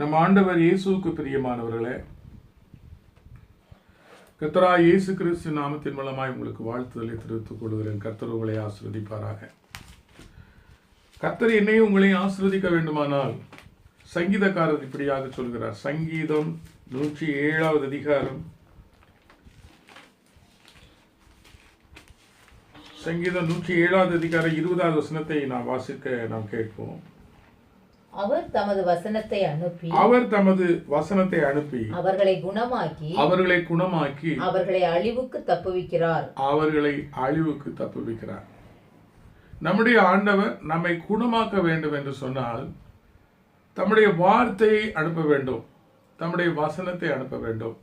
நம் ஆண்டவர் இயேசுவுக்கு பிரியமானவர்களே கத்தரா இயேசு கிறிஸ்து நாமத்தின் மூலமாய் உங்களுக்கு வாழ்த்துதலை தெரிவித்துக் கொள்கிறேன். கத்தர் உங்களை ஆசிர்வதிப்பாராக. கர்த்தர் என்னையும் உங்களையும் ஆசிர்வதிக்க வேண்டுமானால் சங்கீதக்காரர் இப்படியாக சொல்கிறார். சங்கீதம் நூற்றி ஏழாவது அதிகாரம். சங்கீதம் நூற்றி ஏழாவது அதிகாரம் இருபதாவது வசனத்தை நாம் வாசிக்க நாம் கேட்போம். அவர் தமது வசனத்தை அனுப்பி அவர் தமது வசனத்தை அனுப்பி அவர்களை குணமாக்கி அவர்களை குணமாக்கி அவர்களை அழிவுக்கு தப்புவிக்கிறார். அவர்களை அழிவுக்கு தப்புவிக்கிறார். நம்முடைய ஆண்டவர் நம்மை குணமாக்க வேண்டும் என்று சொன்னால் தம்முடைய வார்த்தையை அனுப்ப வேண்டும். தம்முடைய வசனத்தை அனுப்ப வேண்டும்.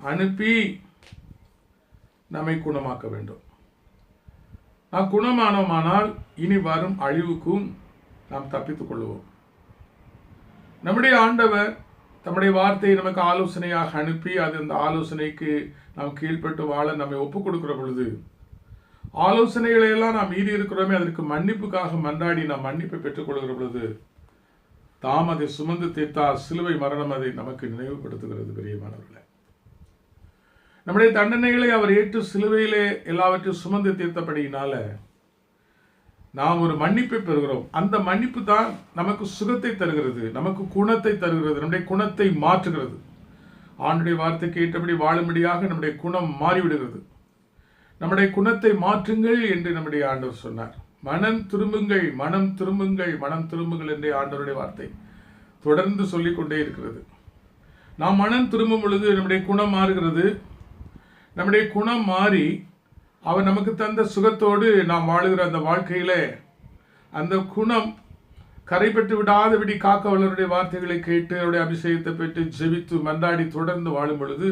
அனுப்பி நம்மை குணமாக்க வேண்டும். நாம் குணமானோமானால் இனி வரும் அழிவுக்கும் நாம் தப்பித்துக் கொள்வோம் நம்முடைய ஆண்டவர் தம்முடைய வார்த்தையை நமக்கு ஆலோசனையாக அனுப்பி அது அந்த ஆலோசனைக்கு நாம் கீழ்ப்பட்டு வாழ நம்மை ஒப்புக் கொடுக்கிற பொழுது ஆலோசனைகளை எல்லாம் நாம் மீறி இருக்கிறோமே அதற்கு மன்னிப்புக்காக மன்றாடி நாம் மன்னிப்பை பெற்றுக்கொள்கிற பொழுது தாம் அதை சுமந்து தீர்த்தார் சிலுவை மரணம் அதை நமக்கு நினைவுபடுத்துகிறது பெரியமானவர்களே நம்முடைய தண்டனைகளை அவர் ஏற்று சிலுவையிலே எல்லாவற்றையும் சுமந்து தீர்த்தபடியினால நாம் ஒரு மன்னிப்பை பெறுகிறோம். அந்த மன்னிப்பு தான் நமக்கு சுகத்தை தருகிறது நமக்கு குணத்தை தருகிறது நம்முடைய குணத்தை மாற்றுகிறது. ஆண்டுடைய வார்த்தைக்கு ஏற்றபடி வாழும்படியாக நம்முடைய குணம் மாறிவிடுகிறது. நம்முடைய குணத்தை மாற்றுங்கள் என்று நம்முடைய ஆண்டவர் சொன்னார். மனம் திரும்புங்கள் மனம் திரும்புங்கள் மனம் திரும்புங்கள் என்ற ஆண்டவருடைய வார்த்தை தொடர்ந்து சொல்லிக் கொண்டே இருக்கிறது. நாம் மனம் திரும்பும் பொழுது நம்முடைய குணம் மாறுகிறது. நம்முடைய குணம் மாறி அவர் நமக்கு தந்த சுகத்தோடு நாம் வாழுகிற அந்த வாழ்க்கையில் அந்த குணம் கரைப்பட்டு விடாதபடி காக்க வல்லருடைய வார்த்தைகளை கேட்டு அவருடைய அபிஷேகத்தை பெற்று ஜெபித்து மன்றாடி தொடர்ந்து வாழும் பொழுது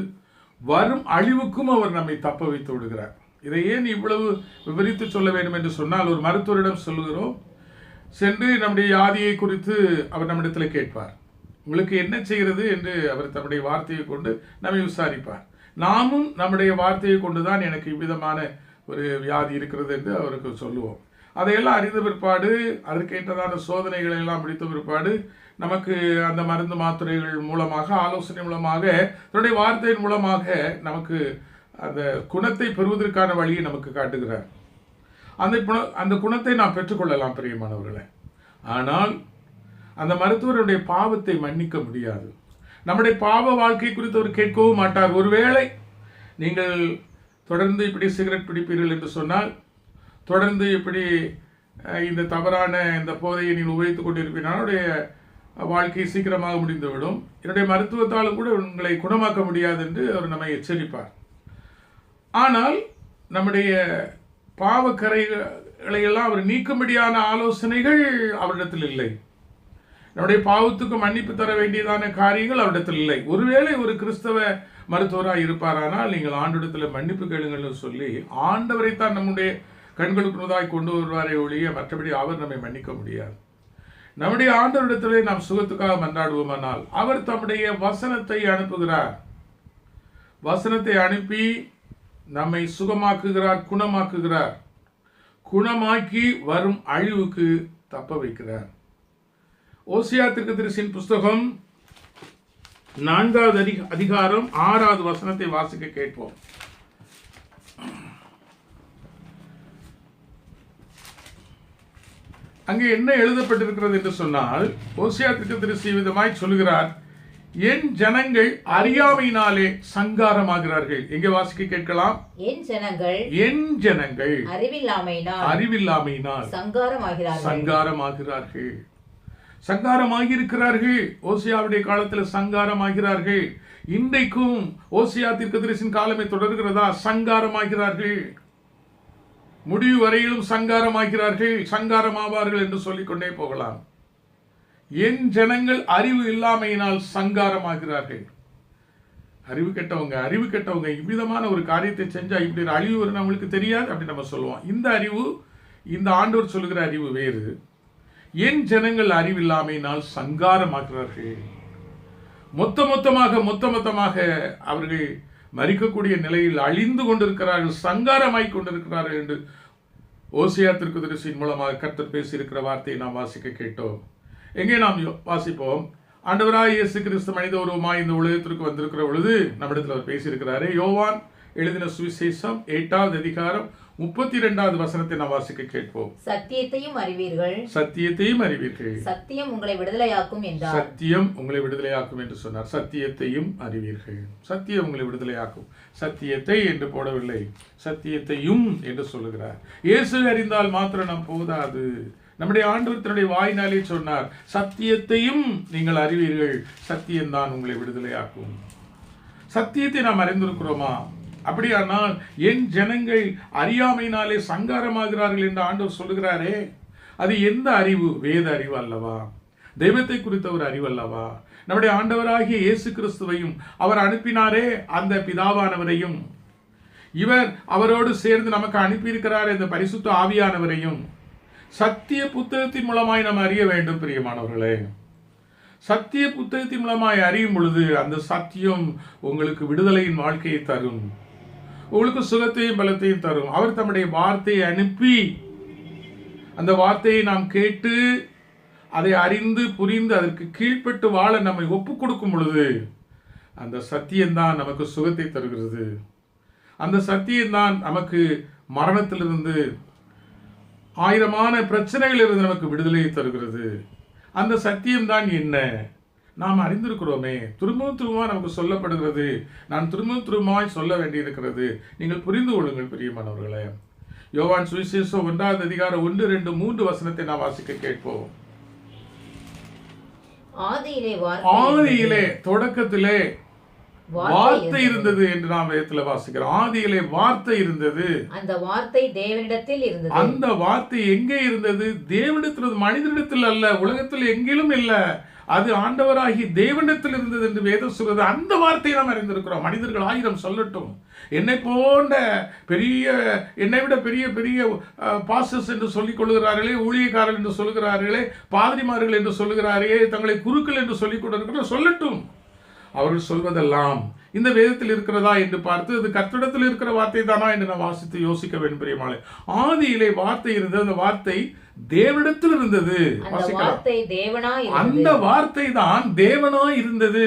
வரும் அழிவுக்கும் அவர் நம்மை தப்ப வைத்து விடுகிறார். இதை ஏன் இவ்வளவு விவரித்து சொல்ல வேண்டும் என்று சொன்னால் ஒரு மருத்துவரிடம் சொல்லுகிறோம். சென்று நம்முடைய யாதியை குறித்து அவர் நம்மிடத்தில் கேட்பார். உங்களுக்கு என்ன செய்கிறது என்று அவர் தம்முடைய வார்த்தையை கொண்டு நம்மை விசாரிப்பார். நாமும் நம்முடைய வார்த்தையை கொண்டு தான் எனக்கு இவ்விதமான ஒரு வியாதி இருக்கிறது என்று அவருக்கு சொல்லுவோம். அதையெல்லாம் அறிந்த பிற்பாடு அதற்கேற்றதான சோதனைகளை எல்லாம் முடித்த பிற்பாடு நமக்கு அந்த மருந்து மாத்திரைகள் மூலமாக ஆலோசனை மூலமாக தன்னுடைய வார்த்தையின் மூலமாக நமக்கு அந்த குணத்தை பெறுவதற்கான வழியை நமக்கு காட்டுகிறார். அந்த குண அந்த குணத்தை நாம் பெற்றுக்கொள்ளலாம் பிரியமானவர்களே. ஆனால் அந்த மருத்துவருடைய பாவத்தை மன்னிக்க முடியாது. நம்முடைய பாவ வாழ்க்கை குறித்து அவர் கேட்கவும் மாட்டார். ஒருவேளை நீங்கள் தொடர்ந்து இப்படி சிகரெட் பிடிப்பீர்கள் என்று சொன்னால் தொடர்ந்து இப்படி இந்த தவறான இந்த போதையை நீங்கள் உபயோகித்துக் கொண்டிருப்பீர்கள். என்னுடைய வாழ்க்கை சீக்கிரமாக முடிந்துவிடும். என்னுடைய மருத்துவத்தாலும் கூட உங்களை குணமாக்க முடியாது என்று அவர் நம்மை எச்சரிப்பார். ஆனால் நம்முடைய பாவக்கரைகளை எல்லாம் அவர் நீக்கும்படியான ஆலோசனைகள் அவரிடத்தில் இல்லை. நம்முடைய பாவத்துக்கு மன்னிப்பு தர வேண்டியதான காரியங்கள் அவரிடத்தில் இல்லை. ஒருவேளை ஒரு கிறிஸ்தவ மருத்துவராக இருப்பாரானால் நீங்கள் ஆண்டிடத்தில் மன்னிப்பு கேளுங்கள்னு சொல்லி ஆண்டவரைத்தான் நம்முடைய கண்களுக்கு கொண்டு வருவாரே ஒழிய மற்றபடி அவர் நம்மை மன்னிக்க முடியாது. நம்முடைய ஆண்டவரிடத்திலே நாம் சுகத்துக்காக மன்றாடுவோமானால் அவர் தம்முடைய வசனத்தை அனுப்புகிறார். வசனத்தை அனுப்பி நம்மை சுகமாக்குகிறார் குணமாக்குகிறார். குணமாக்கி வரும் அழிவுக்கு தப்ப வைக்கிறார். ஓசியா திருக்கதரிசின் புஸ்தகம் நான்காவது அதிக அதிகாரம் ஆறாவது வசனத்தை வாசிக்க கேட்போம். அங்கே என்ன எழுதப்பட்டிருக்கிறது என்று சொன்னால் ஓசியா திருக்கதரிசி விதமாய் சொல்கிறார் என் ஜனங்கள் அறியாமையினாலே சங்காரமாகிறார்கள். எங்கே வாசிக்க கேட்கலாம்? என் ஜனங்கள் என் ஜனங்கள் அறிவில்லாமையினால் அறிவில்லாமையினால் சங்காரமாகிறார்கள். சங்காரமாகிறார்கள். சங்காரமாகியிருக்கிறார்கள். ஓசியாவுடைய காலத்தில் சங்காரமாகிறார்கள். இன்றைக்கும் ஓசியா தீர்க்கதரிசின் காலமே தொடர்கிறதா? சங்காரமாகிறார்கள். முடிவு வரையிலும் சங்காரமாகிறார்கள். சங்காரமாவார்கள் என்று சொல்லிக்கொண்டே போகலாம். என் ஜனங்கள் அறிவு இல்லாமையினால் சங்காரமாகிறார்கள். அறிவு கெட்டவங்க அறிவு கெட்டவங்க. இவ்விதமான ஒரு காரியத்தை செஞ்சா இப்படி ஒரு அழிவு வரும்னு அவங்களுக்கு தெரியாது அப்படி நம்ம சொல்லுவோம். இந்த அறிவு இந்த ஆண்டவர் சொல்லுகிற அறிவு வேறு. என் ஜனங்கள் அறிவில்லாமையினால் சங்காரமாக்குறார்கள். மொத்த மொத்தமாக மொத்த மொத்தமாக அவர்கள் மறிக்கக்கூடிய நிலையில் அழிந்து கொண்டிருக்கிறார்கள் சங்காரமாய் கொண்டிருக்கிறார்கள் என்று ஓசியா திருக்குதரிசியின் மூலமாக கர்த்தர் பேசியிருக்கிற வார்த்தையை நாம் வாசிக்க கேட்டோம். எங்கே நாம் யோ- வாசிப்போம்? ஆண்டவராய் இயேசு கிறிஸ்து மனித உருவமாய் இந்த உலகத்திற்கு வந்திருக்கிற பொழுது நம்மிடத்தில் அவர் பேசியிருக்கிறாரு. யோவான் எழுதின சுவிசேஷம் எட்டாவது அதிகாரம் முப்பத்தி ரெண்டாவது வசனத்தை நாம் வாசிக்க கேட்போம். சத்தியத்தையும் அறிவீர்கள். சத்தியத்தையும் அறிவீர்கள். சத்தியம் உங்களை விடுதலையாக்கும் என்றார். சத்தியம் உங்களை விடுதலையாக்கும் என்று சொன்னார். சத்தியத்தையும் அறிவீர்கள். சத்தியம் உங்களை விடுதலையாக்கும். சத்தியத்தை என்று போடவில்லை. சத்தியத்தையும் என்று சொல்லுகிறார். இயேசு அறிந்தால் மாத்திரம் நாம் போதாது. நம்முடைய ஆண்டவர் தன்னுடைய வாயினாலே சொன்னார் சத்தியத்தையும் நீங்கள் அறிவீர்கள். சத்தியம்தான் உங்களை விடுதலையாக்கும். சத்தியத்தை நாம் அறிந்திருக்கிறோமா? அப்படியானால் என் ஜனங்கள் அறியாமையினாலே சங்காரமாகிறார்கள் என்று ஆண்டவர் சொல்லுகிறாரே. அது எந்த அறிவு? வேத அறிவு அல்லவா? தெய்வத்தை குறித்த ஒரு அறிவு அல்லவா? நம்முடைய ஆண்டவராகிய இயேசு கிறிஸ்துவையும் அவர் அனுப்பினாரே அந்த பிதாவானவரையும். இவர் அவரோடு சேர்ந்து நமக்கு அனுப்பியிருக்கிறார் இந்த பரிசுத்த ஆவியானவரையும். சத்திய புத்தகத்தின் மூலமாய் நாம் அறிய வேண்டும் பிரியமானவர்களே. சத்திய புத்தகத்தின் மூலமாய் அறியும் பொழுது அந்த சத்தியம் உங்களுக்கு விடுதலையின் வாழ்க்கையை தரும். உங்களுக்கு சுகத்தையும் பலத்தையும் தரும். அவர் தம்முடைய வார்த்தையை அனுப்பி அந்த வார்த்தையை நாம் கேட்டு அதை அறிந்து புரிந்து அதற்கு கீழ்ப்பட்டு வாழ நம்மை ஒப்பு கொடுக்கும் பொழுது அந்த சத்தியம்தான் நமக்கு சுகத்தை தருகிறது. அந்த சத்தியம்தான் நமக்கு மரணத்திலிருந்து ஆயிரமான பிரச்சனைகளிலிருந்து நமக்கு விடுதலையை தருகிறது. அந்த சத்தியம்தான் என்ன? நாம் அறிந்திருக்கிறோமே. திரும்பவும் திரும்பவும் நமக்கு சொல்லப்படுகிறது. நான் திரும்பவும் திரும்பமாய் சொல்ல வேண்டியிருக்கிறது. நீங்கள் புரிந்து கொள்ளுங்கள் பிரியமானவர்களே. யோவான் சுவிசேஷம் ஒன்றாவது அதிகாரம் ஒன்று ரெண்டு மூன்று வசனத்தை நாம் வாசிக்க கேட்போம். ஆதியிலே தொடக்கத்திலே வார்த்தை வார்த்தை இருந்தது என்று நாம் வேதத்துல வாசிக்கிறோம். ஆதியிலே வார்த்தை இருந்தது. அந்த வார்த்தை தேவனிடத்தில் இருந்தது. அந்த வார்த்தை எங்கே இருந்தது? தேவனிடத்தில் மனிதனிடத்தில் அல்ல உலகத்தில் எங்கிலும் இல்ல. அது ஆண்டவராகி தேவனிடத்தில் இருந்தது என்று வேதம் சொல்வது அந்த வார்த்தையை நாம் அறிந்திருக்கிறோம். மனிதர்கள் ஆயிரம் சொல்லட்டும். என்னை போன்ற பெரிய என்னை விட பெரிய பெரிய பாஸ்டர்ஸ் என்று சொல்லிக் கொள்கிறார்களே ஊழியக்காரர்கள் என்று சொல்லுகிறார்களே பாதிரிமார்கள் என்று சொல்லுகிறார்களே தங்களை குருக்கள் என்று சொல்லிக் கொண்டிருக்கிற சொல்லட்டும். அவர்கள் சொல்வதெல்லாம் இந்த வேதத்தில் இருக்கிறதா என்று பார்த்து அது கர்த்தரிடத்தில் இருக்கிற வார்த்தை தானா என்று நான் வாசித்து யோசிக்க வேண்டும் பிரியமாளே ஆதியிலே வார்த்தை இருந்தது அந்த வார்த்தை தேவனிடத்தில் இருந்தது. அந்த வார்த்தை தான் தேவனாய் இருந்தது.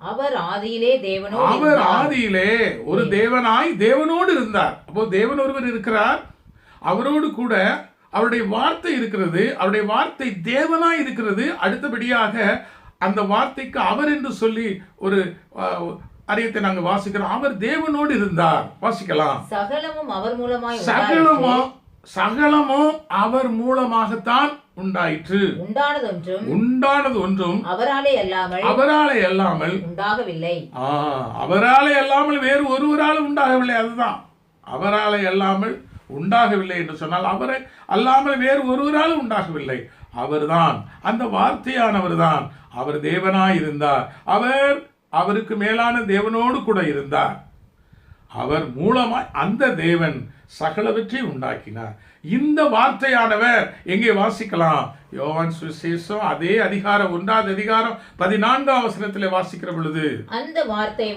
அவர் ஆதியிலே தேவனோடு அவர். ஆதியிலே ஒரு தேவனாய் தேவனோடு இருந்தார். அப்போ தேவன் ஒருவர் இருக்கிறார். அவரோடு கூட அவருடைய வார்த்தை இருக்கிறது அவருடைய வார்த்தை தேவனாய் இருக்கிறது. அடுத்தபடியாக அந்த வார்த்தைக்கு அவர் என்று சொல்லி ஒரு அறியத்தை நாங்கள் வாசிக்கிறோம். அவர் தேவனோடு இருந்தார். வாசிக்கலாம். சகலமும் அவர் மூலமாய் சகலமோ உண்டாயிற்று. சகலமும் அவர் மூலமாகத்தான் உண்டாயிற்று. உண்டானது ஒன்றும் அவராலே அல்லாமல் அவராலே அல்லாமல் உண்டாகவில்லை. அவராலே அல்லாமல் வேறு ஒருவராலும் உண்டாகவில்லை. அதுதான். அவராலே அல்லாமல் உண்டாகவில்லை என்று சொன்னால் அவரை அல்லாமல் வேறு ஒருவராலும் உண்டாகவில்லை. அவர்தான். அந்த வார்த்தையானவர் தான் அவர் தேவனாய் இருந்தார் அவர் அவருக்கு மேலான தேவனோடு கூட இருந்தார். அவர் மூலமாய் அந்த தேவன் சகலவற்றையும் உண்டாக்கினார். இந்த வார்த்தையானவர் எங்கே வாசிக்கலாம்? யோவான் சுவிசேஷம் அதே அதிகாரம் ஒன்றாவது அதிகாரம் பதினான்காம் வசனத்திலே வாசிக்கிற பொழுது அந்த வார்த்தை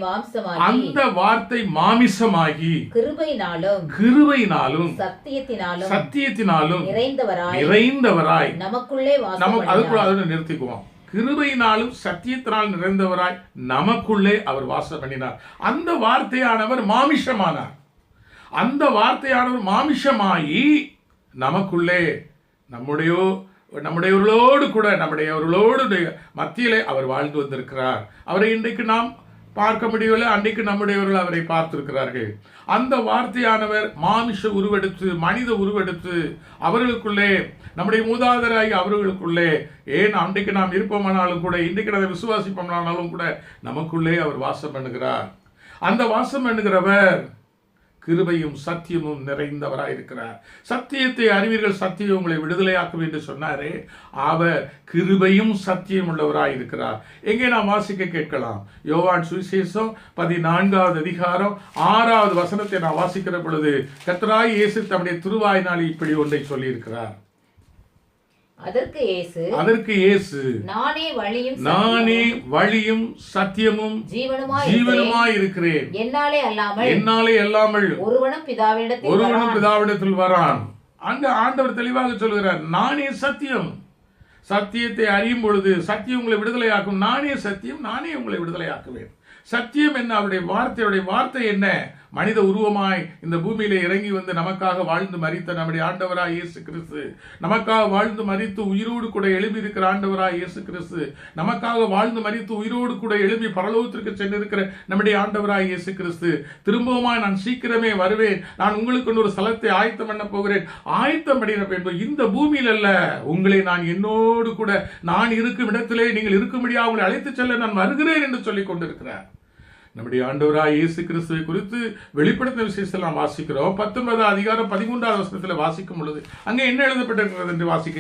அந்த வார்த்தை மாமிசமாகி கிருபையினாலும் கிருபையினாலும் சத்தியத்தினாலும் சத்தியத்தினாலும் நிறைந்தவராய் நிறைந்தவராய் நமக்குள்ளே நமக்கு அதுக்குள்ள அதோட நிறுத்திக்குவோம். கிருபையினாலும் சத்தியத்தினால் நிறைந்தவராய் நமக்குள்ளே அவர் வாசம் பண்ணினார். அந்த வார்த்தையானவர் மாமிஷமானார். அந்த வார்த்தையானவர் மாமிஷமாயி நமக்குள்ளே நம்முடைய நம்முடையவர்களோடு கூட நம்முடையவர்களோடு மத்தியிலே அவர் வாழ்ந்து வந்திருக்கிறார். அவரை இன்றைக்கு நாம் பார்க்க முடியவில்லை அன்றைக்கு நம்முடையவர்கள் அவரை பார்த்திருக்கிறார்கள். அந்த வார்த்தையானவர் மாமிஷ உருவெடுத்து மனித உருவெடுத்து அவர்களுக்குள்ளே நம்முடைய மூதாதராகி அவர்களுக்குள்ளே ஏன் அன்றைக்கு நாம் இருப்போமானாலும் கூட இன்றைக்கு அதை விசுவாசிப்போமானாலும் கூட நமக்குள்ளே அவர் வாசம் பண்ணுகிறார். அந்த வாசம் பண்ணுகிறவர் கிருபையும் சத்தியமும் நிறைந்தவராயிருக்கிறார். சத்தியத்தை அறிவீர்கள் சத்தியம் உங்களை விடுதலையாக்கும் என்று சொன்னாரே அவர் கிருபையும் சத்தியம் உள்ளவராயிருக்கிறார். எங்கே நாம் வாசிக்க கேட்கலாம்? யோவான் சுவிசேஷம் பதினான்காவது அதிகாரம் ஆறாவது வசனத்தை நான் வாசிக்கிற பொழுது கர்த்தராய் இயேசு தம்முடைய திருவாயினால் இப்படி ஒன்றை சொல்லியிருக்கிறார். அதற்கு இயேசு அதற்கு இயேசு நானே வழியும் நானே வழியும் சத்தியமும் ஜீவனுமாய் ஜீவனுமாய் இருக்கிறேன். என்னாலே அல்லாமல் என்னாலே அல்லாமல் ஒருவனும் பிதாவிடத்தில் ஒருவனும். பிதாவிடத்தில் வரான். அங்க ஆண்டவர் தெளிவாக சொல்கிறார் நானே சத்தியம். சத்தியத்தை அறியும் பொழுது சத்தியம் உங்களை விடுதலையாக்கும். நானே சத்தியம் நானே உங்களை விடுதலையாக்குவேன். சத்தியம் என்ன? அவருடைய வார்த்தையுடைய வார்த்தை என்ன? மனித உருவமாய் இந்த பூமியில இறங்கி வந்து நமக்காக வாழ்ந்து மறித்த நம்முடைய ஆண்டவராய் இயேசு கிறிஸ்து. நமக்காக வாழ்ந்து மறித்து உயிரோடு கூட எழுப்பி இருக்கிற ஆண்டவராய் இயேசு கிறிஸ்து. நமக்காக வாழ்ந்து மறித்து உயிரோடு கூட எழுப்பி பரலோகத்திற்கு சென்றிருக்கிற நம்முடைய ஆண்டவராய் இயேசு கிறிஸ்து. திரும்பவுமாய் நான் சீக்கிரமே வருவேன். நான் உங்களுக்கு ஒரு ஸ்தலத்தை ஆயத்தம் பண்ண போகிறேன். ஆயத்தம் பண்ணின பின்பு இந்த பூமியில் அல்ல. உங்களை நான் என்னோடு கூட நான் இருக்கும் இடத்திலே நீங்கள் இருக்கும்படியாக உங்களை அழைத்துச் செல்ல நான் வருகிறேன் என்று சொல்லிக் கொண்டிருக்கிறார். நம்முடைய ஆண்டவராய் இயேசு கிறிஸ்துவை குறித்து வெளிப்படுத்தின விசேஷத்தில் நாம் வாசிக்கிறோம். பத்தொன்பதாம் அதிகாரம் பதிமூன்றாவது வசனத்தில் வாசிக்கும் பொழுது அங்கே என்ன எழுதப்பட்டிருக்கிறது என்று வாசிக்க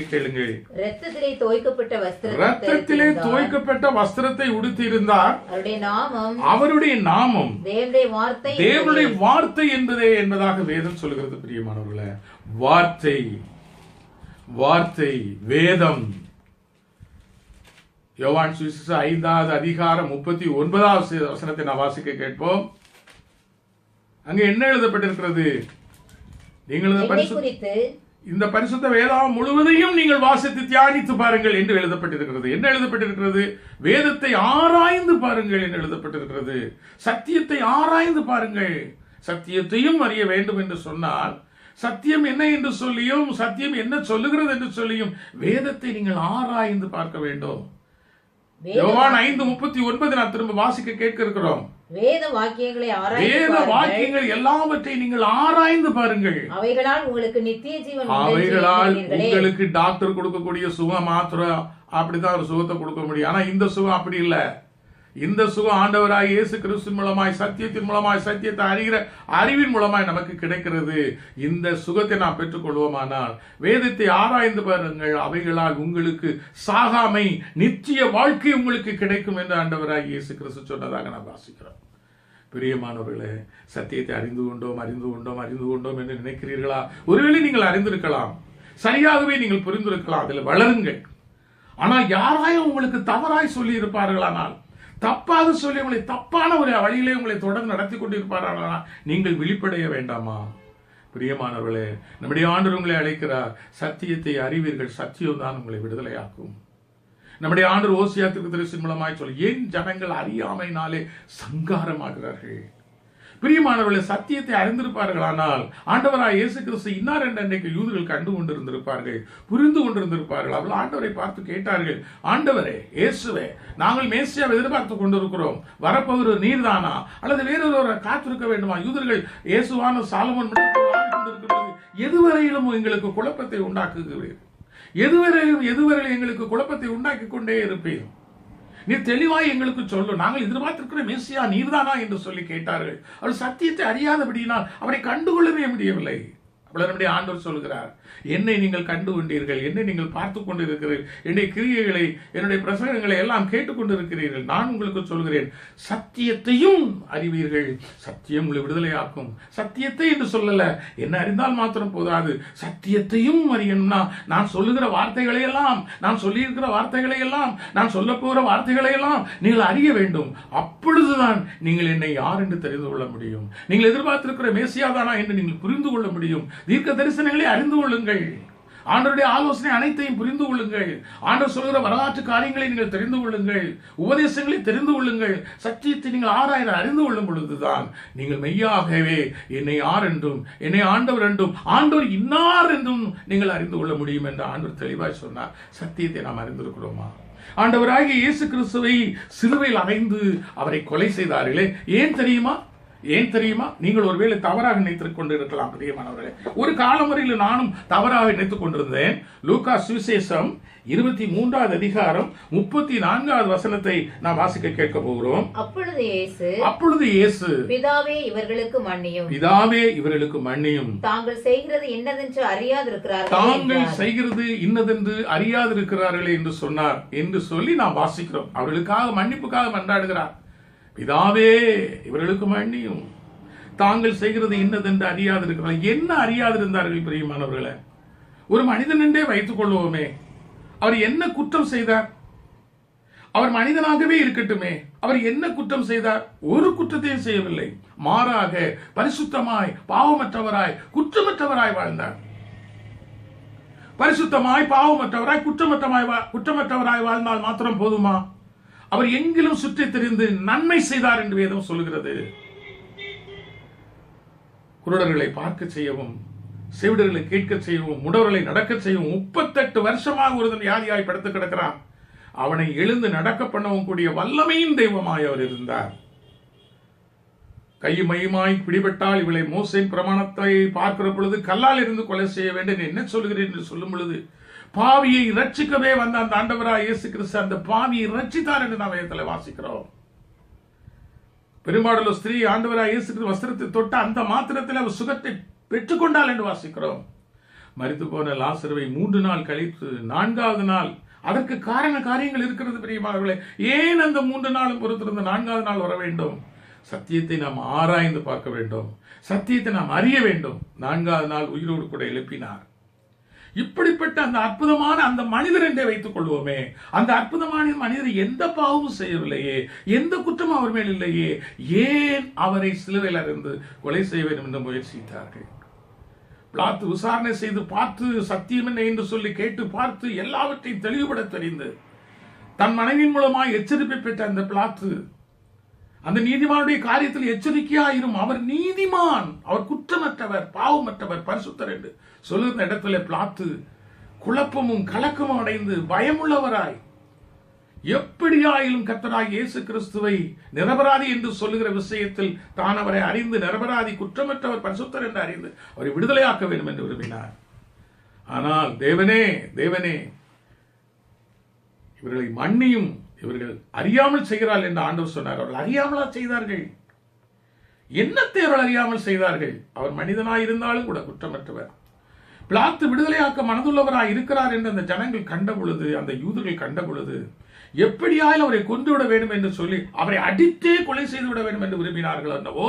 வஸ்திரத்தை ரத்தத்திலே. தோய்க்கப்பட்ட வஸ்திரத்தை உடுத்தி இருந்தார் அவருடைய நாமம் அவருடைய நாமம் தேவனுடைய வார்த்தை தேவனுடைய வார்த்தை என்பதே என்பதாக வேதம் சொல்கிறது பிரியமானவர்களே. வார்த்தை வார்த்தை வேதம். யோவான் சுவிசேஷ ஐந்தாவது அதிகாரம் முப்பத்தி ஒன்பதாவது வசனத்தை நான் வாசிக்க கேட்போம். அங்க என்ன எழுதப்பட்டிருக்கிறது? நீங்கள் இந்த பரிசு பரிசுத்த வேதாகம் முழுவதையும் நீங்கள் வாசித்து தியானித்து பாருங்கள் என்று எழுதப்பட்டிருக்கிறது. என்ன எழுதப்பட்டிருக்கிறது? வேதத்தை ஆராய்ந்து பாருங்கள் என்று எழுதப்பட்டிருக்கிறது. சத்தியத்தை ஆராய்ந்து பாருங்கள். சத்தியத்தையும் அறிய வேண்டும் என்று சொன்னால் சத்தியம் என்ன என்று சொல்லியும் சத்தியம் என்ன சொல்லுகிறது என்று சொல்லியும் வேதத்தை நீங்கள் ஆராய்ந்து பார்க்க வேண்டும். யோவான் ஐந்து முப்பத்தி ஒன்பது நான் திரும்ப வாசிக்க கேட்க இருக்கிறோம் வேத வாக்கியங்களை வேத. வாக்கியங்கள் எல்லாவற்றை நீங்கள் ஆராய்ந்து பாருங்கள் அவைகளால் உங்களுக்கு நித்திய ஜீவன் அவைகளால். உங்களுக்கு டாக்டர் கொடுக்கக்கூடிய சுகம் மாத்திரம் அப்படிதான் ஒரு சுகத்தை கொடுக்க முடியும் ஆனா இந்த சுகம் அப்படி இல்ல இந்த சுகம் ஆண்டவராய் இயேசு கிறிஸ்து மூலமாய் சத்தியத்தின் மூலமாய் சத்தியத்தை அறிகிற அறிவின் மூலமாய் நமக்கு கிடைக்கிறது. இந்த சுகத்தை நாம் பெற்றுக்கொள்வோமானால் வேதத்தை ஆராய்ந்து பாருங்கள். அவைகளால் உங்களுக்கு சாகாமை நிச்சய வாழ்க்கை உங்களுக்கு கிடைக்கும் என்று ஆண்டவராய் இயேசு கிறிஸ்து சொன்னதாக நாம் வாசிக்கிறோம். பிரியமானவர்களே சத்தியத்தை அறிந்து கொண்டோம் அறிந்து கொண்டோம் அறிந்து கொண்டோம் என்று நினைக்கிறீர்களா? ஒருவேளை நீங்கள் அறிந்திருக்கலாம். சரியாகவே நீங்கள் புரிந்திருக்கலாம். அதில் வளருங்கள். ஆனால் யாராயும் உங்களுக்கு தவறாய் சொல்லி இருப்பார்களானால் தப்பாக சொல்லி உங்களை தப்பான ஒரு வழியிலே உங்களை தொடர்ந்து நடத்தி கொண்டிருப்பார்களானால் நீங்கள் விழிப்படைய வேண்டாமா? பிரியமானவர்களே நம்முடைய ஆண்டவர் உங்களை அழைக்கிறார். சத்தியத்தை அறிவீர்கள். சத்தியம் தான் உங்களை விடுதலையாக்கும். நம்முடைய ஆண்டர் ஓசியாத்திற்கு திருசின் மூலமாய் சொல்லி ஏன் ஜனங்கள் அறியாமையினாலே சங்காரமாகிறார்கள்? பிரியமானவர்கள் சத்தியத்தை அறிந்திருப்பார்களானால் ஆண்டவராய் இயேசு கிறிஸ்து இன்னார் என்ற அன்றைக்கு யூதர்கள் கண்டு கொண்டிருந்திருப்பார்கள் புரிந்து கொண்டிருந்திருப்பார்கள். அவர்கள் ஆண்டவரை பார்த்து கேட்டார்கள் ஆண்டவரே இயேசுவே நாங்கள் மேசியாவை எதிர்பார்த்து கொண்டிருக்கிறோம். வரப்போகிற நீர்தானா? அல்லது வேறொருவரை காத்திருக்க வேண்டுமா? யூதர்கள் இயேசுவான சாலமன் எதுவரையிலும் எங்களுக்கு குழப்பத்தை உண்டாக்குகிறீர்கள் எதுவரையிலும் எதுவரையிலும் எங்களுக்கு குழப்பத்தை உண்டாக்கி கொண்டே இருப்பேன் நீர் தெளிவாய் எங்களுக்கு சொல்லும். நாங்கள் எதிர்பார்த்திருக்கிற மேசியா நீர்தானா என்று சொல்லி கேட்டார்கள். அவர் சத்தியத்தை அறியாதபடியினால் அவரை கண்டுகொள்ளவே முடியவில்லை. அப்பொழுது ஆண்டவர் சொல்கிறார் என்னை நீங்கள் கண்டு கொண்டீர்கள் என்னை நீங்கள் பார்த்து கொண்டிருக்கிறீர்கள் என்னுடைய கிரியைகளை என்னுடைய பிரசங்கங்களை எல்லாம் கேட்டுக்கொண்டிருக்கிறீர்கள் நான் உங்களுக்கு சொல்கிறேன் சத்தியத்தையும் அறிவீர்கள். சத்தியம் உங்களை விடுதலையாக்கும். சத்தியத்தை என்று சொல்லல என்ன அறிந்தால் மாத்திரம் போதாது. சத்தியத்தையும் அறியணும்னா நான் சொல்லுகிற வார்த்தைகளை எல்லாம் நான் சொல்லியிருக்கிற வார்த்தைகளை எல்லாம் நான் சொல்ல போகிற வார்த்தைகளை எல்லாம் நீங்கள் அறிய வேண்டும். அப்பொழுதுதான் நீங்கள் என்னை யார் என்று தெரிந்து கொள்ள முடியும். நீங்கள் எதிர்பார்த்திருக்கிற மேசியாதானா என்று நீங்கள் புரிந்து கொள்ள முடியும். தீர்க்க தரிசனங்களை அறிந்து கொள்ளுங்கள். ஆண்டவருடைய ஆலோசனை அனைத்தையும் புரிந்து கொள்ளுங்கள். ஆண்டர் சொல்கிற வரலாற்று காரியங்களை நீங்கள் தெரிந்து கொள்ளுங்கள். உபதேசங்களை தெரிந்து கொள்ளுங்கள். சத்தியத்தை நீங்கள் ஆராய அறிந்து கொள்ளும் பொழுதுதான் நீங்கள் மெய்யாகவே என்னை யார் என்றும் என்னை ஆண்டவர் என்றும் ஆண்டவர் இன்னார் என்றும் நீங்கள் அறிந்து கொள்ள முடியும் என்று ஆண்டவர் தெளிவாய் சொன்னார். சத்தியத்தை நாம் அறிந்திருக்கிறோமா? ஆண்டவராகிய இயேசு கிறிஸ்துவை சிலுவையில் அறைந்து அவரை கொலை செய்தார்களே. ஏன் தெரியுமா? ஏன் தெரியுமா? நீங்கள் ஒருவேளை தவறாக நினைத்துக் கொண்டிருக்கலாம் பிரியமானவர்களே. ஒரு காலம் வரையில் நானும் தவறாக நினைத்துக் கொண்டிருந்தேன். லூக்கா சுவிசேஷம் இருபத்தி மூன்றாவது அதிகாரம் முப்பத்தி நான்காவது வசனத்தை நாம் வாசிக்க கேட்க போகிறோம். அப்பொழுது இயேசு அப்பொழுது இயேசு பிதாவே இவர்களுக்கு மன்னியும். பிதாவே இவர்களுக்கு மன்னியும். தாங்கள் செய்கிறது என்னதென்று அறியாதிருக்கிறார்கள் தாங்கள். செய்கிறது இன்னதென்று அறியாதிருக்கிறார்களே என்று சொன்னார். என்று சொல்லி நாம் வாசிக்கிறோம். அவர்களுக்காக மன்னிப்புக்காக மன்றாடுகிறார். பிதாவே இவர்களுக்கு மன்னியும். தாங்கள் செய்கிறது இன்னதென்று அறியாதிருக்கிறார்கள் என்ன அறியாதிருந்தார்கள் பிரியமானவர்களை? ஒரு மனிதன் என்றே வைத்துக் கொள்வோமே. அவர் என்ன குற்றம் செய்தார்? அவர் மனிதனாகவே இருக்கட்டுமே. அவர் என்ன குற்றம் செய்தார்? ஒரு குற்றத்தையும் செய்யவில்லை. மாறாக பரிசுத்தமாய் பாவமற்றவராய் குற்றமற்றவராய் வாழ்ந்தார். பரிசுத்தமாய் பாவமற்றவராய் குற்றமற்றமாய் குற்றமற்றவராய் வாழ்ந்தால் மாத்திரம் போதுமா? அவர் எங்கிலும் சுற்றி திரிந்து நன்மை செய்தார் என்று வேதம் சொல்கிறது குருடர்களை பார்க்க செய்யவும் செவிடர்களை கேட்க செய்யவும் முடவர்களை நடக்க செய்யவும் முப்பத்தெட்டு வருஷமாக ஒருதன் யாதியாய் படுத்து கிடக்கிறான். அவனை எழுந்து நடக்க பண்ணவும் கூடிய வல்லமையின் தெய்வமாய் அவர் இருந்தார். கை மையுமாய் பிடிபட்டால் இவளை மோசை பிரமாணத்தை பார்க்கிற பொழுது கல்லால் இருந்து கொலை செய்ய வேண்டும். என்ன சொல்கிறேன் என்று சொல்லும் பொழுது பாவியை ரட்சிக்கவே வந்த அந்த ஆண்டவராக இயேசு கிறிஸ்து அந்த பாவியை ரட்சித்தார் என்று நாம் வேதத்தில் வாசிக்கிறோம். பெரும்பாடுள்ள ஸ்திரீ ஆண்டவராக இயேசு கிறிஸ்து வஸ்திரத்தை தொட்ட அந்த மாத்திரத்தில் அவர் சுகத்தை பெற்றுக்கொண்டாள் என்று வாசிக்கிறோம். மறித்து போன லாசருவை மூன்று நாள் கழித்து நான்காவது நாள் அதற்கு காரண காரியங்கள் இருக்கிறது பிரியமானவர்களே. ஏன் அந்த மூன்று நாளும் பொறுத்திருந்த நான்காவது நாள் வர வேண்டும்? சத்தியத்தை நாம் ஆராய்ந்து பார்க்க வேண்டும். சத்தியத்தை நாம் அறிய வேண்டும். நான்காவது நாள் உயிரோடு கூட எழுப்பினார். இப்படிப்பட்ட அந்த அற்புதமான அந்த மனிதர் என்றே வைத்துக் கொள்வோமே. அந்த அற்புதமான மனிதர் எந்த பாவமும் செய்யவில்லையே. எந்த குற்றமும் அவர் மேல் இல்லையே. ஏன் அவரை சிலுவையில் அறிந்து கொலை செய்ய வேண்டும் என்று முயற்சித்தார்கள்? பிளாத்து விசாரணை செய்து பார்த்து சத்தியம் என்ன என்று சொல்லி கேட்டு பார்த்து எல்லாவற்றையும் தெளிவுபட தெரிந்து தன் மனைவியின் மூலமாக எச்சரிப்பை பெற்ற அந்த பிளாத்து அந்த நீதிமானுடைய காரியத்தில் எச்சரிக்கையாயிரும். அவர் நீதிமான். அவர் குற்றமற்றவர் பாவமற்றவர் பரிசுத்தர் என்று சொல்லுகிற இடத்துல பிளாத்து குழப்பமும் கலக்கமும் அடைந்து பயமுள்ளவராய். எப்படியாயிலும் கத்தராய் இயேசு கிறிஸ்துவை நிரபராதி என்று சொல்லுகிற விஷயத்தில் தான் அவரை அறிந்து நிரபராதி குற்றமற்றவர் பரிசுத்தர் என்று அறிந்து அவரை விடுதலையாக்க வேண்டும் என்று விரும்பினார். ஆனால் தேவனே தேவனே இவர்களை மன்னியும் இவர்கள் அறியாமல் செய்கிறாள் என்று ஆண்டவர் சொன்னார். அவர்கள் அறியாமலா செய்தார்கள். என்னத்தை அவர்கள் அறியாமல் செய்தார்கள்? அவர் மனிதனாய் இருந்தாலும் கூட குற்றமற்றவர். பிளாத்து விடுதலையாக்க மனதுள்ளவராய் இருக்கிறார் என்று அந்த ஜனங்கள் கண்ட பொழுது அந்த யூதர்கள் கண்ட பொழுது எப்படியாயும் அவரை கொண்டு விட வேண்டும் என்று சொல்லி அவரை அடித்தே கொலை செய்து விட வேண்டும் என்று விரும்பினார்கள் என்னவோ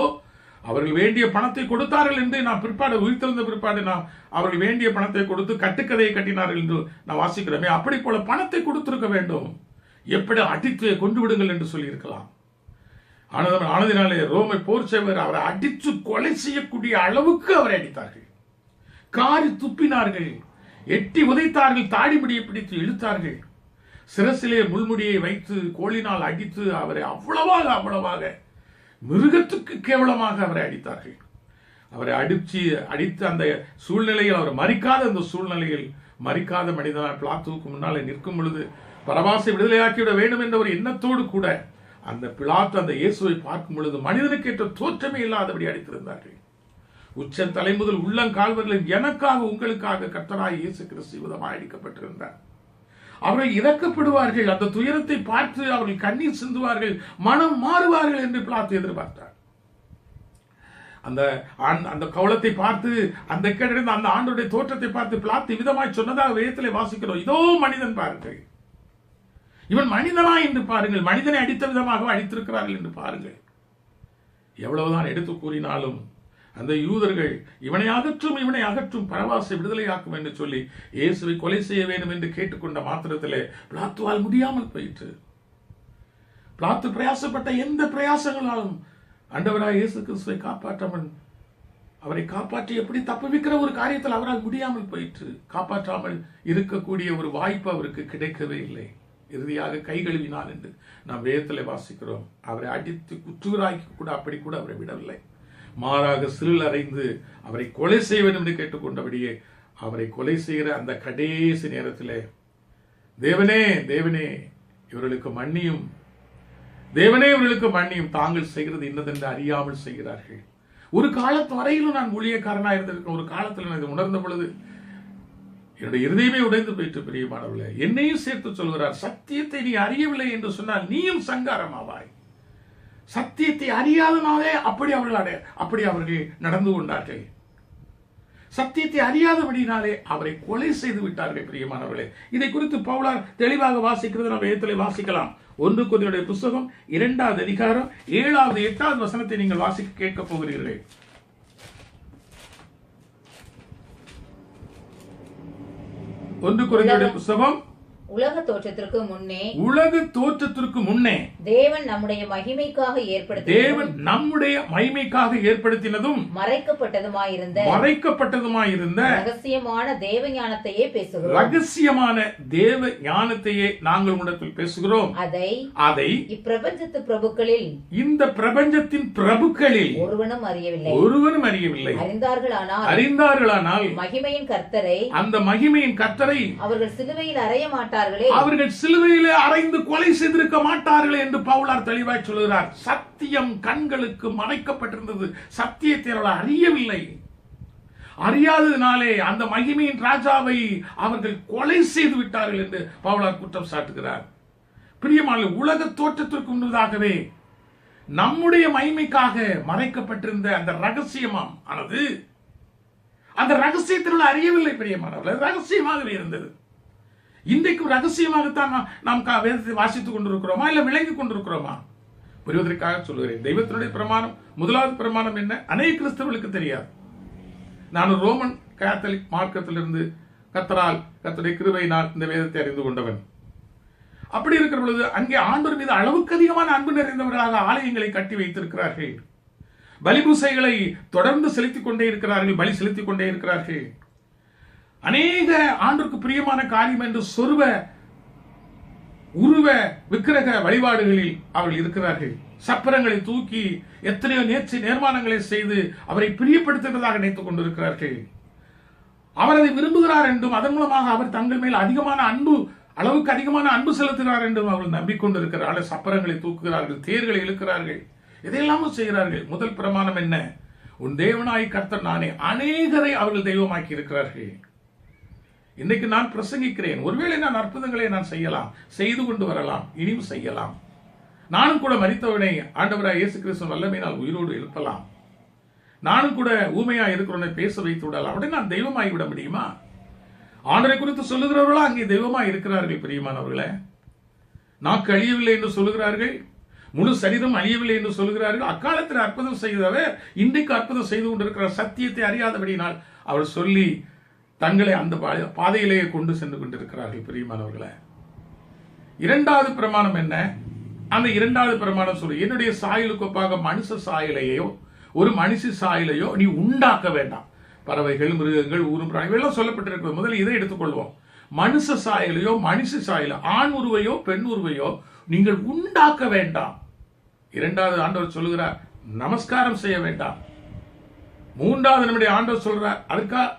அவர்கள் வேண்டிய பணத்தை கொடுத்தார்கள் என்று நான் பிற்பாடு உயிர்த்தெழுந்த பிற்பாடு நான் அவர்கள் வேண்டிய பணத்தை கொடுத்து கட்டுக்கதையை கட்டினார்கள் என்று நான் வாசிக்கிறோமே அப்படி போல பணத்தை கொடுத்திருக்க வேண்டும். எப்படி அடித்து கொண்டு விடுங்கள் என்று சொல்லியிருக்கலாம். ஆனதம் ஆனதினாலே ரோமை போர் செய்வர் அவரை அடித்து கொலை செய்யக்கூடிய அளவுக்கு அவரை அடித்தார்கள். காரி துப்பினார்கள் எட்டி உதைத்தார்கள் தாடிமுடியை பிடித்து இழுத்தார்கள். சிரசிலே முள்முடியை வைத்து கோழினால் அடித்து அவரை அவ்வளவாக அவ்வளவாக மிருகத்துக்கு கேவலமாக அவரை அடித்தார்கள். அவரை அடிச்சு அடித்து அந்த சூழ்நிலையில் அவர் மறிக்காத அந்த சூழ்நிலையில் மறிக்காத மனிதனாய் பிளாத்துவுக்கு முன்னாலே நிற்கும் பொழுது பரவாசை விடுதலையாக்கிவிட வேண்டும் என்ற ஒரு எண்ணத்தோடு கூட அந்த பிளாத்து அந்த இயேசுவை பார்க்கும் பொழுது மனிதனுக்கு ஏற்ற தோற்றமே இல்லாதபடி அடித்திருந்தார்கள். உச்ச தலை முதல் உள்ளங்கால்வர்களில் எனக்காக உங்களுக்காக கர்த்தராய் இயேசு கிறிஸ்து விதமாக அடிக்கப்பட்டிருந்தார். அவர்கள் இறக்கப்படுவார்கள் அந்த துயரத்தை பார்த்து அவர்கள் கண்ணீர் சிந்துவார்கள் மனம் மாறுவார்கள் என்று பிளாத்து எதிர்பார்த்தார். அந்த ஆண்- அந்த கவலத்தை பார்த்து அந்த கிடந்த அந்த ஆண்டுடைய தோற்றத்தை பார்த்து பிளாத்து விதமாய் சொன்னதாக வேதத்தில் வாசிக்கிறோம். இதோ மனிதன் பாருங்கள். இவன் மனிதனா என்று பாருங்கள். மனிதனை அடித்த விதமாக அடித்திருக்கிறார்கள் என்று பாருங்கள். எவ்வளவுதான் எடுத்து கூறினாலும் அந்த யூதர்கள் இவனை அகற்றும் இவனை அகற்றும் பரவாசை விடுதலையாக்கும் என்று சொல்லி இயேசுவை கொலை செய்ய வேண்டும் என்று கேட்டுக்கொண்ட மாத்திரத்திலே பிளாத்துவால் முடியாமல் போயிற்று. பிளாத்து பிரயாசப்பட்ட எந்த பிரயாசங்களாலும் அண்டவராக இயேசு கிறிஸ்துவை காப்பாற்றாமல் அவரை காப்பாற்றி எப்படி தப்புவிக்கிற ஒரு காரியத்தில் அவரால் முடியாமல் போயிற்று. காப்பாற்றாமல் இருக்கக்கூடிய ஒரு வாய்ப்பு அவருக்கு கிடைக்கவே இல்லை. இறுதியாக கைகழுவினார் என்று நாம் வேதத்தில் வாசிக்கிறோம். அவரை அடித்து குற்றூராக்கி கூட அப்படி கூட அவரை விடவில்லை. மாறாக சிறில் அறைந்து அவரை கொலை செய்ய வேண்டும் என்று கேட்டுக்கொண்டபடியே அவரை கொலை செய்கிற அந்த கடைசி நேரத்திலே தேவனே தேவனே இவர்களுக்கு மன்னியும். தேவனே இவர்களுக்கு மன்னியும். தாங்கள் செய்கிறது இன்னதென்று அறியாமல் செய்கிறார்கள். ஒரு காலத்து வரையிலும் நான் ஊழியக்காரனாக இருந்திருக்கேன் ஒரு காலத்தில் நான் உணர்ந்த பொழுது என்னுடைய இருதயமே உடைந்து போயிட்டு பிரியமானவர்களே என்னையும் சேர்த்து சொல்கிறார் சத்தியத்தை நீ அறியவில்லை என்று சொன்னால் நீயும் சங்காரமாவாய். சத்தியத்தை அறியாதனாலே அப்படி அவர்கள் அடைய அப்படி அவர்கள் நடந்து கொண்டார்கள். சத்தியத்தை அறியாதபடினாலே அவரை கொலை செய்து விட்டார்கள் பிரியமானவர்களே இதை குறித்து பவுலார் தெளிவாக வாசிக்கிறது நம்ம வேதத்திலே வாசிக்கலாம். ஒன்று கொதியுடைய புஸ்தகம் இரண்டாவது அதிகாரம் ஏழாவது எட்டாவது வசனத்தை நீங்கள் வாசிக்க கேட்க போகிறீர்கள். ஒன்று குறைந்தோடைய புஸ்தகம் உலக தோற்றத்திற்கு முன்னே உலக தோற்றத்திற்கு முன்னே தேவன் நம்முடைய மகிமைக்காக ஏற்படுத்திய தேவன் நம்முடைய மகிமைக்காக ஏற்படுத்தினதும் மறைக்கப்பட்டதுமாயிருந்த மறைக்கப்பட்டதுமாயிருந்த ரகசியமான தேவ ஞானத்தையே பேசுகிறோம். ரகசியமான தேவ ஞானத்தையே நாங்கள் உங்களிடத்தில் பேசுகிறோம். அதை அதை இப்பிரபஞ்சத்து பிரபுக்களில் இந்த பிரபஞ்சத்தின் பிரபுக்களில் ஒருவனும் அறியவில்லை. ஒருவனும் அறியவில்லை. அறிந்தார்களானால் அறிந்தார்களானால் மகிமையின் கர்த்தரை அந்த மகிமையின் கர்த்தரை அவர்கள் சிலுவையில் அறைய மாட்டார்களே. அவர்கள் சிலுவையிலே அறைந்து கொலை செய்திருக்க மாட்டார்கள் என்று பவுலார் தெளிவாய் சொல்கிறார் சத்தியம் கண்களுக்கு மறைக்கப்பட்டிருந்தது. சத்தியத்தை அவர்கள் அறியவில்லை. அறியாததினாலே அந்த மகிமையின் ராஜாவை அவர்கள் கொலை செய்து விட்டார்கள் என்று பவுலார் குற்றம் சாட்டுகிறார். பிரியமான உலக தோற்றத்திற்கு முன்னதாகவே நம்முடைய மகிமைக்காக மறைக்கப்பட்டிருந்த அந்த ரகசியமாம் ஆனது. அந்த ரகசியத்தில் அறியவில்லை பிரியமானவர்கள். ரகசியமாகவே இருந்தது. இன்றைக்கு ரகசியமாகத்தான் நாம் நாம் கா- வேதத்தை வாசித்துக் கொண்டிருக்கிறோமா? இல்ல விளங்கி கொண்டிருக்கிறோமா? புரிவதற்காக சொல்கிறேன் தெய்வத்தினுடைய பிரமாணம் முதலாவது பிரமாணம் என்ன? அநேக கிறிஸ்தவர்களுக்கு தெரியாது. நான் ரோமன் கேத்தலிக் மார்க்கத்திலிருந்து கத்தரால் கத்தருடைய கிருபையினால் இந்த வேதத்தை அறிந்து கொண்டவன். அப்படி இருக்கிற பொழுது அங்கே ஆண்டோர் மீது அளவுக்கு அதிகமான அன்பு நிறைந்தவர்களாக ஆலயங்களை கட்டி வைத்திருக்கிறார்கள். பலிபூசைகளை தொடர்ந்து செலுத்திக் கொண்டே இருக்கிறார்கள் பலி செலுத்திக் கொண்டே இருக்கிறார்கள். அநேக ஆண்டுக்கு பிரியமான காரியம் என்று சொருவ உருவ விக்கிரக வழிபாடுகளில் அவர்கள் இருக்கிறார்கள். சப்பரங்களை தூக்கி எத்தனையோ நேர்ச்சி நேர்மானங்களை செய்து அவரை பிரியப்படுத்துகிறதாக நினைத்துக் கொண்டிருக்கிறார்கள். அவர் அதை விரும்புகிறார் என்றும் அதன் மூலமாக அவர் தங்கள் மேல் அதிகமான அன்பு அளவுக்கு அதிகமான அன்பு செலுத்துகிறார் என்றும் அவர்கள் நம்பிக்கொண்டிருக்கிறார்கள். சப்பரங்களை தூக்குகிறார்கள் தேர்களை இழுக்கிறார்கள். இதையெல்லாமும் செய்கிறார்கள். முதல் பிரமாணம் என்ன? உன் தேவனாய் கர்த்தர் நானே. அநேகரை அவர்கள் தெய்வமாக்கி இருக்கிறார்கள். இன்னைக்கு நான் பிரசங்கிக்கிறேன். ஒருவேளை நான் அற்புதங்களை நான் செய்யலாம் செய்து கொண்டு வரலாம் இனியும் செய்யலாம். நானும் கூட மறித்தவனை ஆண்டவராய் இயேசு கிறிஸ்து வல்லமையினால் உயிரோடு எழுப்பலாம் நானும் கூட ஊமையா இருக்கிறவனை பேச வைத்து விடலாம். உடனே நான் தெய்வமாகி விட முடியுமா? ஆண்டரை குறித்து சொல்லுகிறவர்களா அங்கே தெய்வமாக இருக்கிறார்கள் பிரியமானவர்களே? நாக்கு அழியவில்லை என்று சொல்லுகிறார்கள் முழு சரீரம் அழியவில்லை என்று சொல்லுகிறார்கள். அக்காலத்தில் அற்புதம் செய்தவர் இன்றைக்கு அற்புதம் செய்து கொண்டிருக்கிறார். சத்தியத்தை அறியாதபடியினால் அவர் சொல்லி தங்களை அந்த பாதையிலேயே கொண்டு சென்று கொண்டிருக்கிறார்கள் பிரியமானவர்களை. இரண்டாவது பிரமாணம் என்ன? அந்த இரண்டாவது பிரமாணம் சொல்லு என்னுடைய சாயலுக்கு ஒப்பாக மனுஷ சாயலையோ ஒரு மனுஷ சாயலையோ நீ உண்டாக்க வேண்டாம். பறவைகள் மிருகங்கள் ஊரும் பிராணிகள் எல்லாம் சொல்லப்பட்டிருக்கிறது முதல்ல இதை எடுத்துக்கொள்வோம். மனுஷ சாயலையோ மனுஷ சாயல ஆண் உருவையோ பெண் உருவையோ நீங்கள் உண்டாக்க வேண்டாம். இரண்டாவது ஆண்டவர் சொல்லுகிறார் நமஸ்காரம் செய்ய வேண்டாம். மூன்றாவது நம்முடைய ஆண்டவர் சொல்றார் அதுக்காக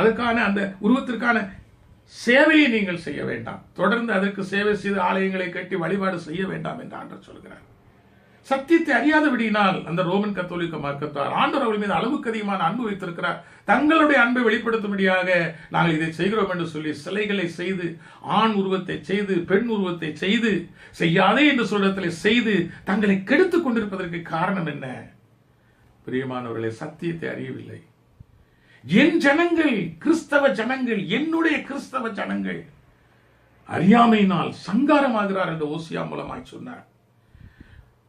அதுக்கான அந்த உருவத்திற்கான சேவையை நீங்கள் செய்ய வேண்டாம். தொடர்ந்து அதற்கு சேவை செய்து ஆலயங்களை கட்டி வழிபாடு செய்ய வேண்டாம் என்று ஆண்டவர் சொல்கிறார். சத்தியத்தை அறியாதபடியினால் அந்த ரோமன் கத்தோலிக்க மார்க்கத்தார் ஆண்டவர் அவர்கள் மீது அளவுக்கு அதிகமான அன்பு வைத்திருக்கிறார். தங்களுடைய அன்பை வெளிப்படுத்தும்படியாக நாங்கள் இதை செய்கிறோம் என்று சொல்லி சிலைகளை செய்து ஆண் உருவத்தை செய்து பெண் உருவத்தை செய்து செய்யாதே என்று சொல்றதில் செய்து தங்களை கெடுத்துக் கொண்டிருப்பதற்கு காரணம் என்ன? பிரியமானவர்களே சத்தியத்தை அறியவில்லை. என் ஜனங்கள் கிறிஸ்தவ ஜனங்கள் என்னுடைய கிறிஸ்தவ ஜனங்கள் அறியாமையினால் சங்காரமாகிறார் என்று ஓசியா மூலமாய் சொன்னார்.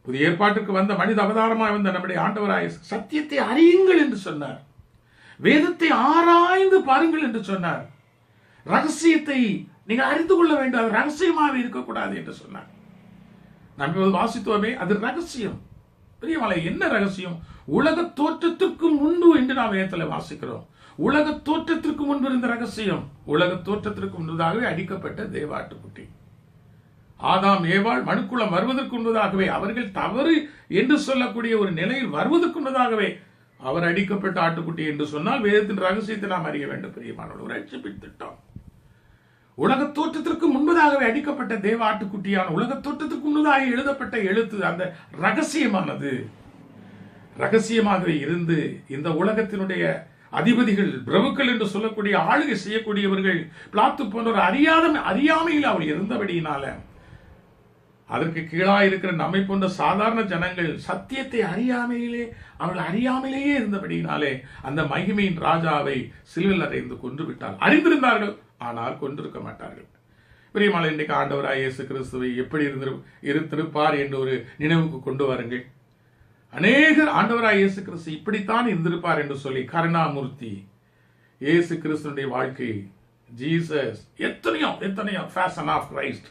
புதிய ஏற்பாட்டுக்கு வந்த மனித அவதாரமாய் வந்த நம்முடைய ஆண்டவராய் சத்தியத்தை அறியுங்கள் என்று சொன்னார். வேதத்தை ஆராய்ந்து பாருங்கள் என்று சொன்னார். ரகசியத்தை நீங்கள் அறிந்து கொள்ள வேண்டும் அது ரகசியமாக இருக்கக்கூடாது என்று சொன்னார். நம்ம இப்போது வாசித்தோமே அது ரகசியம். பெரியமலை என்ன ரகசியம்? உலக தோற்றத்திற்கு முன்பு என்று நாம் வேதத்தில் வாசிக்கிறோம். உலக தோற்றத்திற்கு முன்பு இருந்த ரகசியம் உலக தோற்றத்திற்கு முன்பதாகவே அடிக்கப்பட்ட தேவாட்டுக்குட்டி ஆதாம் ஏவாள் மனுக்குளம் வருவதற்கு முன்பதாகவே அவர்கள் தவறு என்று சொல்லக்கூடிய ஒரு நிலையில் வருவதற்கு முன்பதாகவே அவர் அடிக்கப்பட்ட ஆட்டுக்குட்டி என்று சொன்னால் வேதத்தின் ரகசியத்தை நாம் அறிய வேண்டும் பிரியமானவர் ஒரு ரட்சிப்பின் திட்டம் உலக தோற்றத்திற்கு முன்பதாகவே அடிக்கப்பட்ட தேவ ஆட்டுக்குட்டியான உலக தோற்றத்திற்கு முன்பதாக எழுதப்பட்ட எழுத்து அந்த ரகசியமானது. ரகசியமாகவே இருந்து இந்த உலகத்தினுடைய அதிபதிகள் பிரபுக்கள் என்று சொல்லக்கூடிய ஆளுகை செய்யக்கூடியவர்கள் பிளாத்து போன்றவர் அறியாத அறியாமையில் அவர் இருந்தபடியினால அதற்கு கீழாக இருக்கிற நம்மை போன்ற சாதாரண ஜனங்கள் சத்தியத்தை அறியாமையிலே அவர்கள் அறியாமலேயே இருந்தபடியினாலே அந்த மகிமையின் ராஜாவை சிலுவில் அடைந்து கொன்று விட்டார் அறிந்திருந்தார்கள் ஆனால் கொண்டிருக்க மாட்டார்கள். பிரியமாலை இன்றைக்கு ஆண்டவராக இயேசு கிறிஸ்துவை எப்படி இருந்து இருந்திருப்பார் என்று ஒரு நினைவுக்கு கொண்டு வாருங்கள். அநேகர் ஆண்டவராய் இயேசு கிறிஸ்து இப்படித்தான் இருந்திருப்பார் என்று சொல்லி கருணாமூர்த்தி இயேசு கிறிஸ்துனுடைய வாழ்க்கை ஜீசஸ் எத்தனையோ எத்தனையோ ஃபேஷன் ஆஃப் கிரைஸ்ட்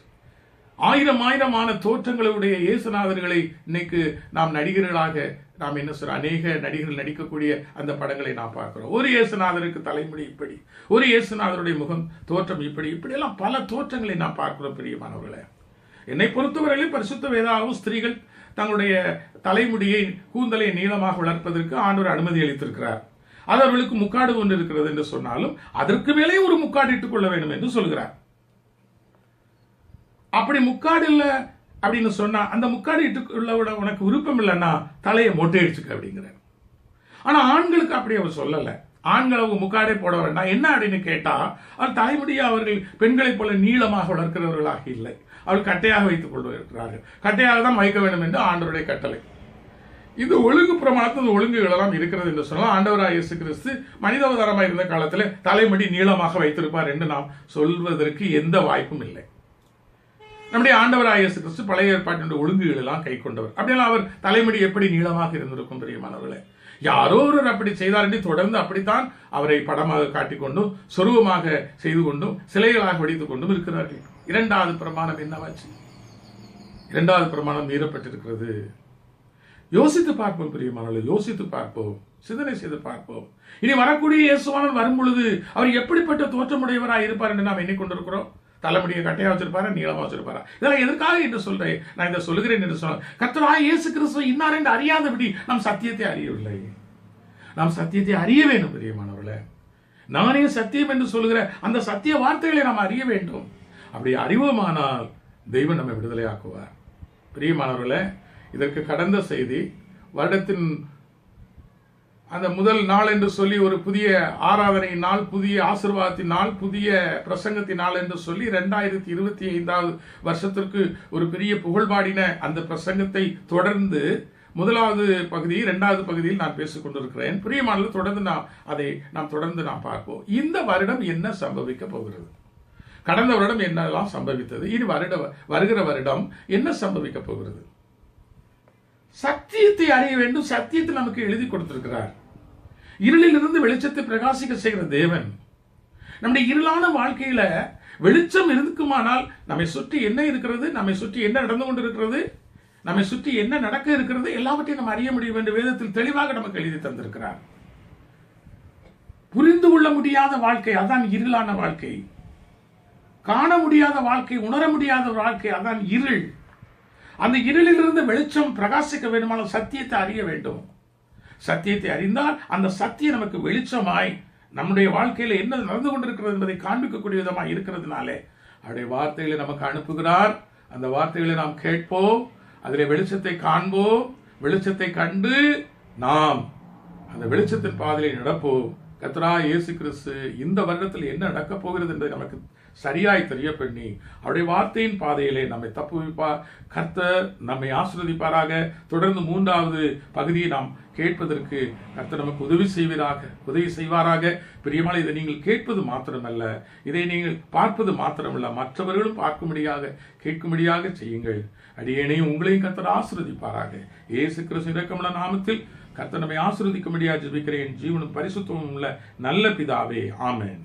ஆயிரம் ஆயிரமான தோற்றங்களுடைய இயேசுநாதர்களை இன்னைக்கு நாம் நடிகர்களாக நாம் என்ன சொல்ற அநேக நடிகர்கள் நடிக்கக்கூடிய அந்த படங்களை நாம் பார்க்கிறோம். ஒரு இயேசுநாதருக்கு தலைமுடி இப்படி ஒரு இயேசுநாதருடைய முகம் தோற்றம் இப்படி இப்படியெல்லாம் பல தோற்றங்களை நாம் பார்க்கிறோம் பிரியமானவர்களே. என்னை பொறுத்தவரையில் பரிசுத்த வேதாவும் ஸ்திரீகள் தங்களுடைய தலைமுடியை கூந்தலை நீளமாக வளர்ப்பதற்கு ஆண்டவர் அனுமதி அளித்திருக்கிறார். அது அவர்களுக்கு முக்காடு ஒன்று இருக்கிறது என்று சொன்னாலும் அதற்கு மேலே ஒரு முக்காடு இட்டுக் கொள்ள வேண்டும் என்று சொல்கிறார். அப்படி முக்காடு இல்ல அப்படின்னு சொன்னா அந்த முக்காடு இட்டுக்குள்ள விட உனக்கு விருப்பம் இல்லைன்னா தலையை மொட்டையடிச்சுக்க அப்படிங்கிறார். ஆனா ஆண்களுக்கு அப்படி அவர் சொல்லல. ஆண்கள் அவங்க முக்காடே போட வேண்டாம் என்ன அப்படின்னு கேட்டா அவர் தலைமுடியை அவர்கள் பெண்களைப் போல நீளமாக வளர்க்கிறவர்களாக இல்லை. அவள் கட்டையாக வைத்துக் கொள்கிறார்கள் கட்டையாக தான் வைக்க வேண்டும் என்று ஆண்டவருடைய கட்டளை. இது ஒழுங்கு பிரமாணத்தில் ஒழுங்குகள் எல்லாம் இருக்கிறது என்று சொன்னால் ஆண்டவராக இயேசு கிறிஸ்து மனிதாவதாரமாக இருந்த காலத்தில் தலைமுடி நீளமாக வைத்திருப்பார் என்று நாம் சொல்வதற்கு எந்த வாய்ப்பும் இல்லை. நம்முடைய ஆண்டவராக இயேசு கிறிஸ்து பழைய ஏற்பாட்டினுடைய ஒழுங்குகள் எல்லாம் கை கொண்டவர். அப்படின்னா அவர் தலைமுடி எப்படி நீளமாக இருந்திருக்கும் தெரியுமானவர்களே யாரோ ஒருவர் அப்படி செய்தார் என்று தொடர்ந்து அப்படித்தான் அவரை படமாக காட்டிக்கொண்டும் சொருபமாக செய்து கொண்டும் சிலைகளாக வடித்துக் கொண்டும் இருக்கிறார்கள். இரண்டாவது பிரமாணம் என்னவாச்சு? இரண்டாவது பிரமாணம் மீறப்பட்டிருக்கிறது. யோசித்து பார்ப்போம் பிரியமானவர்களே யோசித்து பார்ப்போம். சிந்தனை செய்து பார்ப்போம். இனி வரக்கூடிய இயேசுவானவர் வரும் பொழுது அவர் எப்படிப்பட்ட தோற்றமுடையவராக இருப்பார் என்று நாம் எண்ணிக்கொண்டிருக்கிறோம் தலைமுடியை கட்டையாக வச்சிருப்பாரா நீளமாக வச்சிருப்பாரா? இதெல்லாம் எதற்காக என்று சொல்றேன் நான் இதை சொல்லுகிறேன் என்று சொன்ன கர்த்தராக இயேசு கிறிஸ்துவ இன்னார் என்று அறியாதபடி நாம் சத்தியத்தை அறியவில்லை. நாம் சத்தியத்தை அறிய வேண்டும் பிரியமானவர்களே. நானே சத்தியம் என்று சொல்லுகிற அந்த சத்திய வார்த்தைகளை நாம் அறிய வேண்டும். அப்படி அறிவோமானால் தெய்வம் நம்மை விடுதலையாக்குவார். பிரியமானவர்களே இதற்கு கடந்த செய்தி வருடத்தின் அந்த முதல் நாள் என்று சொல்லி ஒரு புதிய ஆராதனை நாள் புதிய ஆசிர்வாதத்தின் நாள் புதிய பிரசங்கத்தின் நாள் என்று சொல்லி ரெண்டாயிரத்தி இருபத்தி ஐந்தாவது வருஷத்திற்கு ஒரு பெரிய புகழ்பாடின அந்த பிரசங்கத்தை தொடர்ந்து முதலாவது பகுதி இரண்டாவது பகுதியில் நான் பேசிக் கொண்டிருக்கிறேன். பிரியமானது தொடர்ந்து நான் அதை நாம் தொடர்ந்து நாம் பார்ப்போம். இந்த வருடம் என்ன சம்பவிக்க போகிறது? கடந்த வருடம் என்னெல்லாம் சம்பவித்தது? இனி வருட வருகிற வருடம் என்ன சம்பவிக்க போகிறது? சத்தியத்தை அறிய வேண்டும். சத்தியத்தை நமக்கு எழுதி கொடுத்திருக்கிறார். இருளிலிருந்து வெளிச்சத்தை பிரகாசிக்க செய்கிற தேவன். நம்முடைய இருளான வாழ்க்கையில வெளிச்சம் இருக்குமானால் நம்மை சுற்றி என்ன இருக்கிறது? நம்மை சுற்றி என்ன நடந்து கொண்டிருக்கிறது? நம்மை சுற்றி என்ன நடக்க இருக்கிறது? எல்லாவற்றையும் நம்ம அறிய முடியும் என்று வேதத்தில் தெளிவாக நமக்கு எழுதி தந்திருக்கிறார். புரிந்து கொள்ள முடியாத வாழ்க்கை அதான் இருளான வாழ்க்கை. காண முடியாத வாழ்க்கை உணர முடியாத வாழ்க்கை அதான் இருள். அந்த இருளிலிருந்து வெளிச்சம் பிரகாசிக்க வேண்டுமானால் சத்தியத்தை அறிய வேண்டும். சத்தியத்தை அறிந்தால் அந்த சத்தியம் நமக்கு வெளிச்சமாய் நம்முடைய வாழ்க்கையில என்ன நடந்து கொண்டிருக்கிறது என்பதை காண்பிக்கக்கூடிய விதமாக இருக்கிறதுனாலே அவருடைய வார்த்தைகளை நமக்கு அனுப்புகிறார். அந்த வார்த்தைகளை நாம் கேட்போம். அதில் வெளிச்சத்தை காண்போம். வெளிச்சத்தை கண்டு நாம் அந்த வெளிச்சத்தின் பாதையில் நடப்போம். கத்ரா இயேசு கிறிஸ்து இந்த வருடத்தில் என்ன நடக்கப் போகிறது என்பதை நமக்கு சரியாய் தெரிய பண்ணி. அவருடைய வார்த்தையின் பாதையிலே நம்மை தப்புவிப்பார் கர்த்தர் நம்மை ஆசிர்வதிப்பாராக. தொடர்ந்து மூன்றாவது பகுதியை நாம் கேட்பதற்கு கர்த்தர் நமக்கு உதவி செய்வதாக உதவி செய்வாராக. பிரியமான இதை நீங்கள் கேட்பது மாத்திரமல்ல. இதை நீங்கள் பார்ப்பது மாத்திரமல்ல. மற்றவர்களும் பார்க்கும்படியாக கேட்கும்படியாக செய்யுங்கள். அடியேனையும் உங்களையும் கர்த்தர் ஆசிர்வதிப்பாராக. ஏசு கிறிஸ்து இரக்கமுள்ள நாமத்தில் கர்த்தர் நம்மை ஆசிர்வதிக்கும்படியாக ஜெபிக்கிறேன். ஜீவனும் பரிசுத்தமும் உள்ள நல்ல பிதாவே. ஆமேன்.